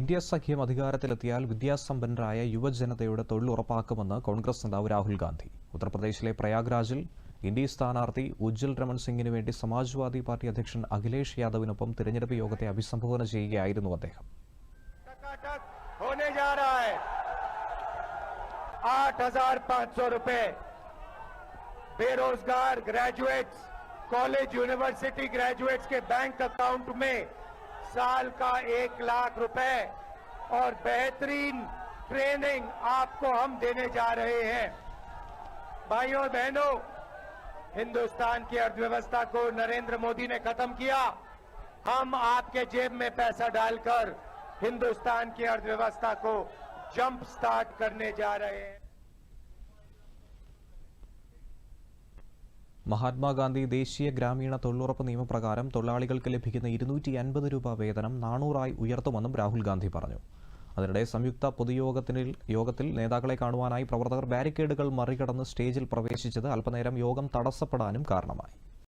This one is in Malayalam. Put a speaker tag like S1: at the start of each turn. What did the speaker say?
S1: ഇന്ത്യ സഖ്യം അധികാരത്തിലെത്തിയാൽ വിദ്യാസമ്പന്നരായ യുവജനതയുടെ തൊഴിലുറപ്പാക്കുമെന്ന് കോൺഗ്രസ് നേതാവ് രാഹുൽ ഗാന്ധി ഉത്തർപ്രദേശിലെ പ്രയാഗ്രാജിൽ ഇന്ത്യ സ്ഥാനാർത്ഥി ഉജ്ജൽ രമൺ സിംഗിന് വേണ്ടി സമാജ്വാദി പാർട്ടി അധ്യക്ഷൻ അഖിലേഷ് യാദവിനൊപ്പം തിരഞ്ഞെടുപ്പ് യോഗത്തെ അഭിസംബോധന ചെയ്യുകയായിരുന്നു അദ്ദേഹം
S2: बेरोजगार ग्रेजुएट्स कॉलेज യൂണിവേഴ്സിറ്റി ग्रेजुएट्स के बैंक अकाउंट में साल का एक लाख रुपए और बेहतरीन ट्रेनिंग आपको हम देने जा रहे हैं भाइयों और बहनों हिंदुस्तान की अर्थव्यवस्था को नरेंद्र मोदी ने खत्म किया हम आपके जेब में पैसा डालकर हिंदुस्तान की अर्थव्यवस्था को जंप स्टार्ट करने जा रहे हैं
S1: മഹാത്മാഗാന്ധി ദേശീയ ഗ്രാമീണ തൊഴിലുറപ്പ് നിയമപ്രകാരം തൊഴിലാളികൾക്ക് ലഭിക്കുന്ന ഇരുന്നൂറ്റി അൻപത് രൂപ വേതനം നാനൂറായി ഉയർത്തുമെന്നും രാഹുൽ ഗാന്ധി പറഞ്ഞു അതിനിടെ സംയുക്ത പൊതുയോഗത്തിൽ യോഗത്തിൽ നേതാക്കളെ കാണുവാനായി പ്രവർത്തകർ ബാരിക്കേഡുകൾ മറികടന്ന് സ്റ്റേജിൽ പ്രവേശിച്ചത് അല്പനേരം യോഗം തടസ്സപ്പെടാനും കാരണമായി